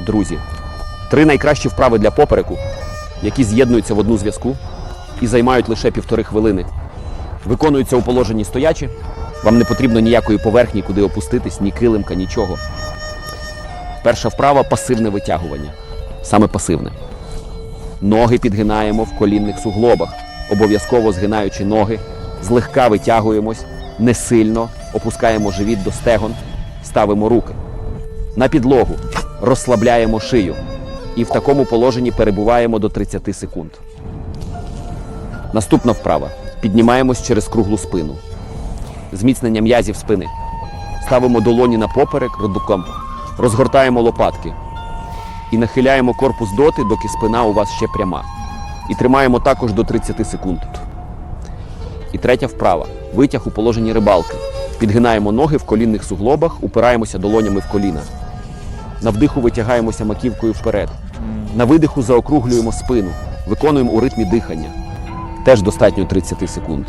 Друзі, три найкращі вправи для попереку, які з'єднуються в одну зв'язку і займають лише півтори хвилини. Виконуються у положенні стоячи. Вам не потрібно ніякої поверхні, куди опуститись, ні килимка, нічого. Перша вправа пасивне витягування. Саме пасивне. Ноги підгинаємо в колінних суглобах, обов'язково згинаючи ноги, злегка витягуємось, не сильно опускаємо живіт до стегон, ставимо руки. На підлогу розслабляємо шию і в такому положенні перебуваємо до 30 секунд. Наступна вправа. Піднімаємось через круглу спину. Зміцнення м'язів спини. Ставимо долоні на поперек родуком, розгортаємо лопатки і нахиляємо корпус доти, доки спина у вас ще пряма. І тримаємо також до 30 секунд. І третя вправа. Витяг у положенні рибалки. Підгинаємо ноги в колінних суглобах, упираємося долонями в коліна. На вдиху витягаємося маківкою вперед. На видиху заокруглюємо спину, виконуємо у ритмі дихання. Теж достатньо 30 секунд.